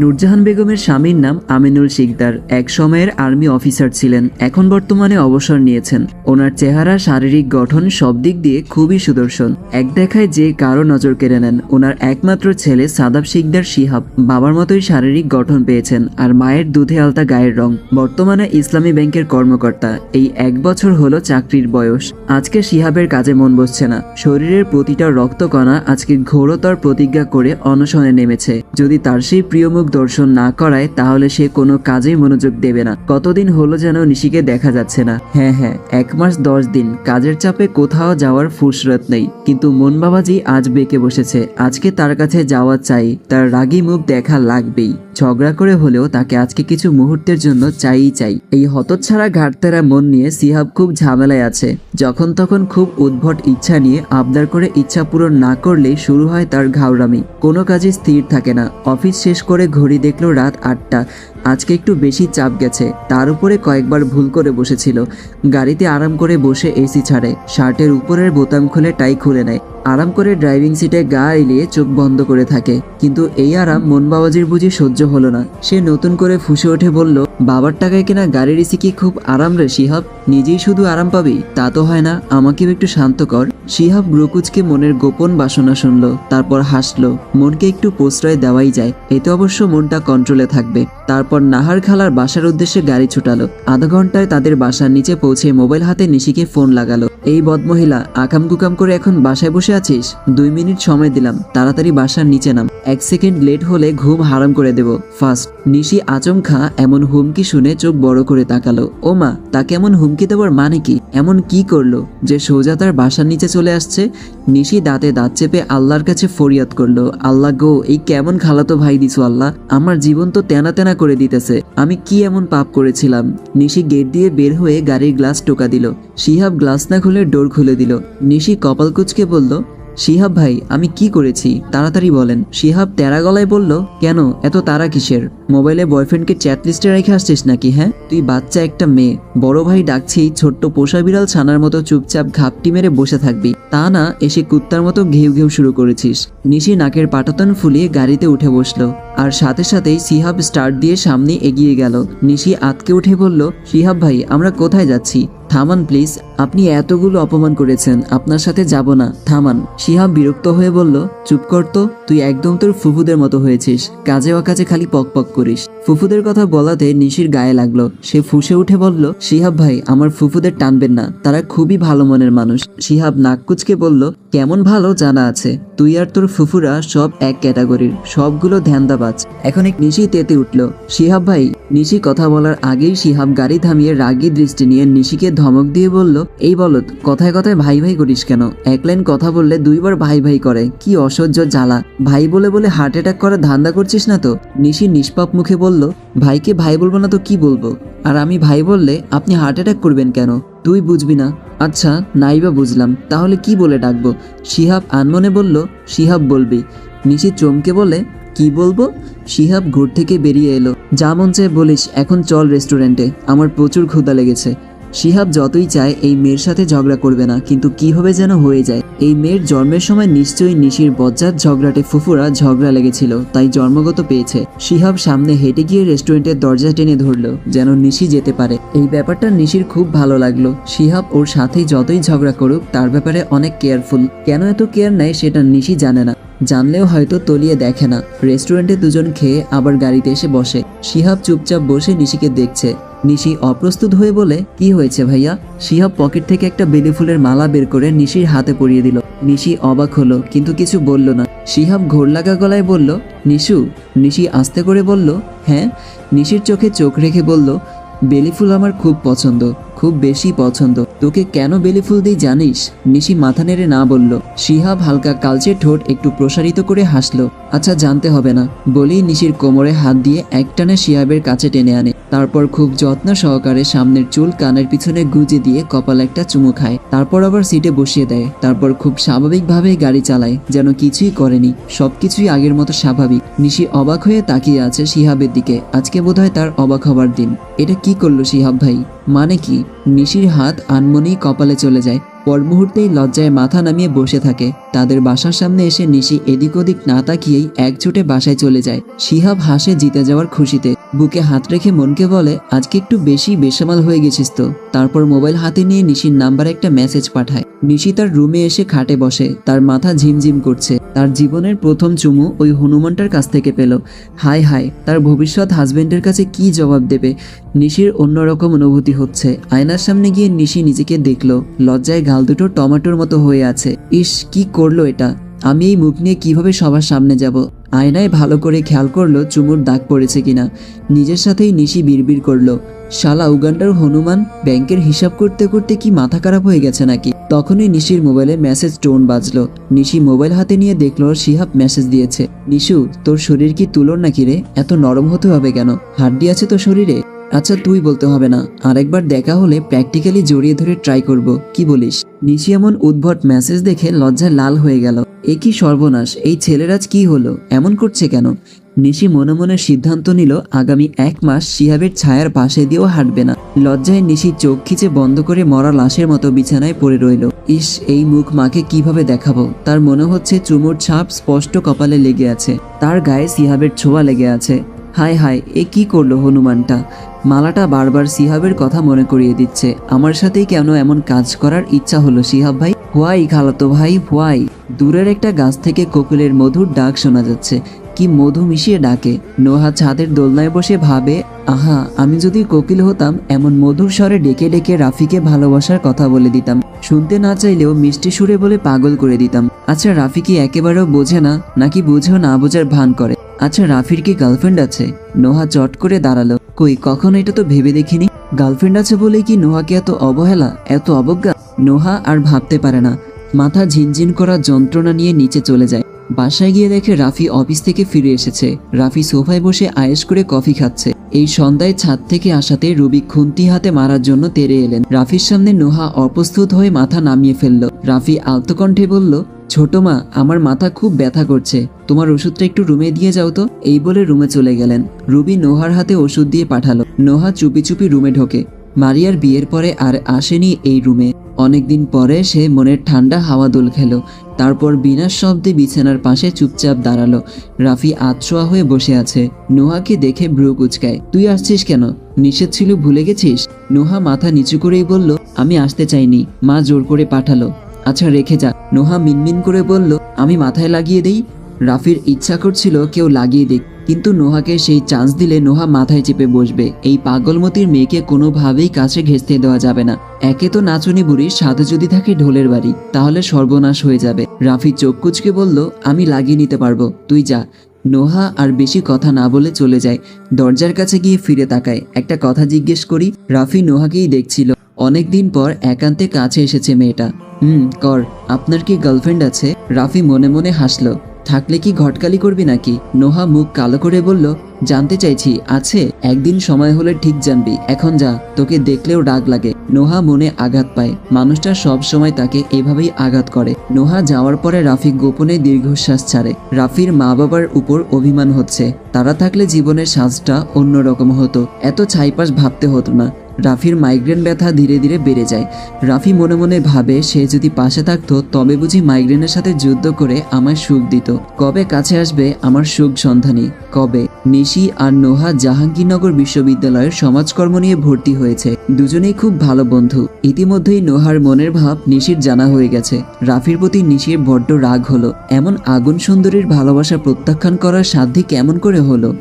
নূরজাহান বেগমের স্বামীর নাম আমিনুল শিকদার। এক সময়ের আর্মি অফিসার ছিলেন, এখন বর্তমানে অবসর নিয়েছেন। ওনার চেহারা, শারীরিক গঠন সব দিক দিয়ে খুবই সুদর্শন। এক দেখায় যে কারও নজর কেড়ে নেন। ওনার একমাত্র ছেলে সাদাব শিকদার শিহাব। বাবার মতোই শারীরিক গঠন পেয়েছেন আর মায়ের দুধে আলতা গায়ের রং। বর্তমানে ইসলামী ব্যাংকের কর্মকর্তা। এই এক বছর হলো চাকরির বয়স। আজকে শিহাবের কাজে মন বসছে না। শরীরের প্রতিটা রক্তকণা আজকে ঘোরতর প্রতিজ্ঞা করে অনশনে নেমেছে। যদি তার সেই প্রিয় মুখ দর্শন না করায় তাহলে সে কোনো কাজেই মনোযোগ দেবে না। কতদিন হলো যেন নিশিকে দেখা যাচ্ছে না। হ্যাঁ হ্যাঁ এক মাস দশ দিন। কাজের চাপে কোথাও যাওয়ার ফুরসরত নেই। কিন্তু মন বাবাজি আজ বেঁকে বসেছে। আজকে তার কাছে যাওয়া চাই। তার রাগি মুখ দেখা লাগবেই। ঝগড়া করে হলেও তাকে আজকে কিছু মুহূর্তের জন্য চাই চাই। এই হতচ্ছাড়া ঘাটতেরা মন নিয়ে সিহাব খুব ঝামেলায় আছে। যখন তখন খুব উদ্ভট ইচ্ছা নিয়ে আবদার করে ইচ্ছা পূরণ না করলেই শুরু হয় তার ঘাউরামি। কোনো কাজে স্থির থাকে না। অফিস শেষ করে ঘড়ি দেখল রাত আটটা। আজকে একটু বেশি চাপ গেছে, তার উপরে কয়েকবার ভুল করে বসেছিল। গাড়িতে আরাম করে বসে এসি ছাড়ে, শার্টের উপরের বোতাম খুলে টাই খুলে নেয়। আরাম করে ড্রাইভিং সিটে গা এলিয়ে চোখ বন্ধ করে থাকে। কিন্তু এই আরাম মন বাবাজির বুঝি সহ্য হলো না। সে নতুন করে ফুসে ওঠে বলল বাবার টাকায় কেনা গাড়ির এসি কি খুব আরাম রে, শিহাব? নিজেই শুধু আরাম পাবি? তা তো হয় না, আমাকেও একটু শান্ত কর। শিহাব গ্রকুজকে মনের গোপন বাসনা শুনল, তারপর হাসলো, মনকে একটু প্রশ্রয় দেওয়াই যায় এতে অবশ্য মনটা কন্ট্রোলে থাকবে। তারপর নাহার খালার বাসার উদ্দেশ্যে গাড়ি ছুটালো আধা ঘন্টায় তাদের বাসার নিচে পৌঁছে মোবাইল হাতে নিশিকে ফোন লাগালো। এই বদমহিলা আকাম কুকাম করে এখন বাসায় বসে আছিস? দুই মিনিট সময় দিলাম, তাড়াতাড়ি বাসার নিচে নাম। এক সেকেন্ড লেট হলে ঘুম হারাম করে দেব। ফার্স্ট, নিশি আচমকা এমন হুমকি শুনে চোখ বড় করে তাকালো। ও মা, তাকে এমন হুমকি দেওয়ার মানে কি? এমন কি করল? যে সোজা তার বাসার নিচে চলে আসছে? নিশি দাঁতে দাঁত চেপে আল্লাহর কাছে ফরিয়াদ করল, আল্লাহ গো, এই কেমন খালাতো ভাই দিছো আল্লাহ, আমার জীবন তো তেনা তেনা করে দিতেছে, আমি কি এমন পাপ করেছিলাম? নিশি গেট দিয়ে বের হয়ে গাড়ির গ্লাস টোকা দিল, শিহাব গ্লাস না খুলে ডোর খুলে দিল। নিশি কপাল কুচকে বলল শিহাব ভাই, আমি কি করেছি? তাড়াতাড়ি বলেন। শিহাব তেরা গলায় বলল, কেন? এত তারা কিসের? মোবাইলে বয়ফ্রেন্ডকে চ্যাট লিস্টে রেখে আসছিস নাকি হ্যাঁ? তুই বাচ্চা একটা মেয়ে। বড় ভাই ডাকছি ছোট্ট পোষা বিড়াল ছানার মতো চুপচাপ ঘাপটি মেরে বসে থাকবি। তা না, এসে কুত্তার মতো ঘেউ ঘেউ শুরু করেছিস। নিশি নাকের পাটাতন ফুলিয়ে গাড়িতে উঠে বসল। আর সাথে সাথেই সিহাব স্টার্ট দিয়ে সামনে এগিয়ে গেল। নিশি আতকে উঠে বলল, শিহাব ভাই, আমরা কোথায় যাচ্ছি? থামান, প্লিজ। আপনি এতগুলো অপমান করেছেন, আপনার সাথে যাব না। থামান, শিহাব বিরক্ত হয়ে বলল, চুপ কর তো, তুই একদম তোর ফুফুদের মতো হয়েছিস। কাজে অকাজে খালি পক পক করিস। ফুফুদের কথা বলাতে নিশির গায়ে লাগল। সে ফুসে উঠে বলল, শিহাব ভাই, আমার ফুফুদের টানবেন না। তারা খুবই ভালো মনের মানুষ। শিহাব নাককুচকে বলল, কেমন ভালো জানা আছে। তুই আর তোর ফুফুরা সব এক ক্যাটাগরির, সবগুলো ধ্যানদাবাজ এখন এক নিশি তেতে উঠল। শিহাব ভাই, নিশি কথা বলার আগেই শিহাব গাড়ি থামিয়ে রাগী দৃষ্টি নিয়ে নিশিকে ধমক দিয়ে বলল, এই বলত কথায় কথায় ভাই ভাই করিস কেন? এক লাইন কথা বললে দুইবার ভাই ভাই করে। কি অসহ্য জ্বালা। ভাই বলে বলে হার্ট অ্যাটাক করার ধান্দা করছিস না তো? নিশি নিষ্পাপ মুখে বলল, ভাইকে ভাই বলব না তো কি বলব? আর আমি ভাই বললে আপনি হার্ট অ্যাটাক করবেন কেন? তুই বুঝবি না। আচ্ছা নাইবা বুঝলাম। তাহলে কি বলে ডাকবো? শিহাব আনমনে বলল, শিহাব বলবি। নিশি চমকে বলে, কি বলব? শিহাব ঘর থেকে বেরিয়ে এলো। যা মন চায় বলিস, এখন চল রেস্টুরেন্টে আমার প্রচুর ক্ষুধা লেগেছে। শিহাব যতই চায় এই মেয়ের সাথে ঝগড়া করবে না, কিন্তু কীভাবে যেন হয়ে যায়। এই মেয়ের জন্মের সময় নিশ্চয়ই নিশির বজ্জাত ঝগড়াটে ফুফুরা ঝগড়া লেগেছিল, তাই জন্মগত পেয়েছে। শিহাব সামনে হেঁটে গিয়ে রেস্টুরেন্টের দরজা টেনে ধরলো, যেন নিশি যেতে পারে। এই ব্যাপারটা নিশির খুব ভালো লাগল। শিহাব ওর সাথেই যতই ঝগড়া করুক, তার ব্যাপারে অনেক কেয়ারফুল। কেন এত কেয়ার নেয় সেটা নিশি জানে না। জানলেও হয়তো তলিয়ে দেখে না। রেস্টুরেন্টে দুজন খেয়ে আবার গাড়িতে এসে বসে। শিহাব চুপচাপ বসে নিশিকে দেখছে। নিশি অপ্রস্তুত হয়ে বলে, কি হয়েছে ভাইয়া? শিহাব পকেট থেকে একটা বেলি ফুলের মালা বের করে নিশির হাতে পরিয়ে দিল। নিশি অবাক হলো, কিন্তু কিছু বলল না। শিহাব ঘোর লাগা গলায় বলল, নিশু? নিশি আস্তে করে বলল হ্যাঁ। নিশির চোখে চোখ রেখে বলল, বেলি ফুল আমার খুব পছন্দ, খুব বেশি পছন্দ। তোকে কেন বেলি ফুল দিই জানিস? নিশি মাথা নেড়ে না বলল। শিহাব হালকা কালচে ঠোঁট একটু প্রসারিত করে হাসলো। আচ্ছা জানতে হবে না। বলেই নিশির কোমরে হাত দিয়ে একটানে শিহাবের কাছে টেনে আনে। তারপর খুব যত্ন সহকারে সামনের চুল কানের পিছনে গুজে দিয়ে কপাল একটা চুমু খায়। তারপর আবার সিটে বসিয়ে দেয়। তারপর খুব স্বাভাবিকভাবেই গাড়ি চালায়, যেন কিছুই করেনি। সবকিছুই আগের মতো স্বাভাবিক। নিশি অবাক হয়ে তাকিয়ে আছে শিহাবের দিকে। আজকে বোধহয় তার অবাক হবার দিন। এটা কি করল শিহাব ভাই? মানে কি? নিশির হাত আনমনেই কপালে চলে যায়। পর মুহূর্তেই লজ্জায় মাথা নামিয়ে বসে থাকে। তাদের বাসার সামনে এসে নিশি এদিক ওদিক না তাকিয়েই একজোটে বাসায় চলে যায়। শিহাব হাসে জিতে যাওয়ার খুশিতে। বুকে হাত রেখে মনকে বলে, আজকে একটু বেশি বেসামাল হয়ে গেছিস তো। তারপর মোবাইল হাতে নিয়ে নিশির নাম্বারে একটা মেসেজ পাঠায়। নিশি তার রুমে এসে খাটে বসে, তার মাথা ঝিমঝিম করছে। তার জীবনের প্রথম চুমু ওই হনুমানটার কাছ থেকে পেল। হায় হায় তার ভবিষ্যৎ হাজবেন্ডের কাছে কি জবাব দেবে? নিশির অন্যরকম অনুভূতি হচ্ছে। আয়নার সামনে গিয়ে নিশি নিজেকে দেখল। লজ্জায় গাল দুটো টমেটোর মতো হয়ে আছে। ইস, কি করল এটা? আমি এই মুখ নিয়ে কীভাবে সবার সামনে যাব? আয়নায় ভালো করে খেয়াল করল চুমুর দাগ পড়েছে কিনা। নিজের সাথেই নিশি বিড়বিড় করল। শালা উগান্ডার হনুমান, ব্যাংকের হিসাব করতে করতে কি মাথা খারাপ হয়ে গেছে নাকি? তখনই নিশির মোবাইলে মেসেজ টোন বাজলো। নিশি মোবাইল হাতে নিয়ে দেখল শিহাব মেসেজ দিয়েছে। নিশু, তোর শরীর কি তুলোর নাকি রে? এত নরম হতে হবে কেন? হাড্ডি আছে তো শরীরে? আচ্ছা তুই বলতে হবে না। আরেকবার দেখা হলে প্র্যাকটিক্যালি জড়িয়ে ধরে ট্রাই করব। কি বলিস? নিশি এমন উদ্ভট মেসেজ দেখে লজ্জায় লাল হয়ে গেল। এ কি সর্বনাশ? এই ছেলের আজ কি হলো? এমন করছে কেন? নিশি মনে মনে সিদ্ধান্ত নিল, আগামী এক মাস শিহাবের ছায়ার পাশে দিয়েও হাঁটবে না। লজ্জায় নিশি চোখ খিচে বন্ধ করে মরা লাশের মতো বিছানায় পড়ে রইল। ইস, এই মুখ মাকে কীভাবে দেখাবো? তার মনে হচ্ছে চুমুর ছাপ স্পষ্ট কপালে লেগে আছে। তার গায়ে সিহাবের ছোঁয়া লেগে আছে। হায় হায়, এ কি করল হনুমানটা? মালাটা বারবার সিহাবের কথা মনে করিয়ে দিচ্ছে। আমার সাথেই কেন এমন কাজ করার ইচ্ছা হলো সিহাব ভাই? হোয়াই খালাতো ভাই, হোয়াই। দূরের একটা গাছ থেকে কোকিলের মধুর ডাক শোনা যাচ্ছে। কি মধু মিশিয়ে ডাকে। নোহা ছাদের দোলনায় বসে ভাবে, আহা, আমি যদি কোকিল হতাম, এমন মধুর স্বরে ডেকে ডেকে রাফিকে ভালোবাসার কথা বলে দিতাম। শুনতে না চাইলেও মিষ্টি সুরে বলে পাগল করে দিতাম। আচ্ছা রাফি কি একেবারেও বোঝে না? নাকি বুঝেও না বোঝার ভান করে? আচ্ছা রাফির কি গার্লফ্রেন্ড আছে? নোহা চট করে দাঁড়াল। কই, কখনো এটা তো ভেবে দেখিনি। গার্লফ্রেন্ড আছে বলেই কি নোহাকে এত অবহেলা, এত অবজ্ঞা? নোহা আর ভাবতে পারে না। মাথা ঝিনঝিন করা যন্ত্রণা নিয়ে নিচে চলে যায়। বাসায় গিয়ে দেখে রাফি অফিস থেকে ফিরে এসেছে। রাফি সোফায় বসে আয়েশ করে কফি খাচ্ছে। এই সন্ধ্যায় ছাদ থেকে আসাতে রুবি খুন্তি হাতে মারার জন্য তেরে এলেন। রাফির সামনে নোহা অপ্রস্তুত হয়ে মাথা নামিয়ে ফেলল। রাফি আলতো কণ্ঠে বলল, ছোট মা, আমার মাথা খুব ব্যথা করছে। তোমার ওষুধটা একটু রুমে দিয়ে যাও তো। এই বলে রুমে চলে গেলেন। রুবি নোহার হাতে ওষুধ দিয়ে পাঠালো। নোহা চুপি চুপি রুমে ঢোকে। মারিয়ার বিয়ের পরে আর আসেনি এই রুমে। অনেকদিন পরে সে মনের ঠান্ডা হাওয়া দোল খেলো। তারপর বিনা শব্দে বিছানার পাশে চুপচাপ দাঁড়াল। রাফি আতশোয়া হয়ে বসে আছে। নোহাকে দেখে ভ্রু কুচকায়, তুই আসছিস কেন? নিষেধ ছিল, ভুলে গেছিস? নোহা মাথা নিচু করেই বলল, আমি আসতে চাইনি। মা জোর করে পাঠালো। আচ্ছা রেখে যা। নোহা মিনমিন করে বলল, আমি মাথায় লাগিয়ে দেই। রাফির ইচ্ছা করছিল কেউ লাগিয়ে দিক, কিন্তু নোহাকে সেই চান্স দিলে নোহা মাথায় চেপে বসবে। এই পাগলমতির মেয়েকে কোনোভাবেই কাছে ঘেঁচতে দেওয়া যাবে না। একে তো নাচনি বুড়ি সাথে যদি থাকে ঢোলের বাড়ি, তাহলে সর্বনাশ হয়ে যাবে। রাফি চোখ কুচকে বলল, আমি লাগিয়ে নিতে পারব, তুই যা। নোহা আর বেশি কথা না বলে চলে যায়। দরজার কাছে গিয়ে ফিরে তাকায়। একটা কথা জিজ্ঞেস করি, রাফি নোহাকেই দেখছিল। অনেকদিন পর একান্তে কাছে এসেছে মেয়েটা। হুম, কর। আপনার কি গার্লফ্রেন্ড আছে? রাফি মনে মনে হাসলো। থাকলে কি ঘটকালি করবি নাকি? নোহা মুখ কালো করে বলল, জানতে চাইছি, আছে? একদিন সময় হলে ঠিক জানবি। এখন যা, তোকে দেখলেও রাগ লাগে। নোহা মনে আঘাত পায়। মানুষটা সব সময় তাকে এভাবেই আঘাত করে। নোহা যাওয়ার পরে রাফি গোপনে দীর্ঘশ্বাস ছাড়ে। রাফির মা বাবার উপর অভিমান হচ্ছে। তারা থাকলে জীবনের সাজটা অন্যরকম হতো। এত ছাইপাশ ভাবতে হতো না। রাফির মাইগ্রেন ব্যথা ধীরে ধীরে বেড়ে যায়। রাফি মনে মনে ভাবে, সে যদি পাশে থাকতো, তবে বুঝি মাইগ্রেনের সাথে যুদ্ধ করে আমায় সুখ দিত। কবে কাছে আসবে আমার সুখ সন্ধানী? কবে? নিশি আর নোহা জাহাঙ্গীরনগর বিশ্ববিদ্যালয়ের সমাজকর্ম নিয়ে ভর্তি হয়েছে। দুজনেই খুব ভালো বন্ধু। ইতিমধ্যেই নোহার মনের ভাব নিশির জানা হয়ে গেছে। রাফির প্রতি নিশির বড্ড রাগ হলো। এমন আগুন সুন্দরীর ভালোবাসা প্রত্যাখ্যান করার সাধ্যি কেমন করে হলো?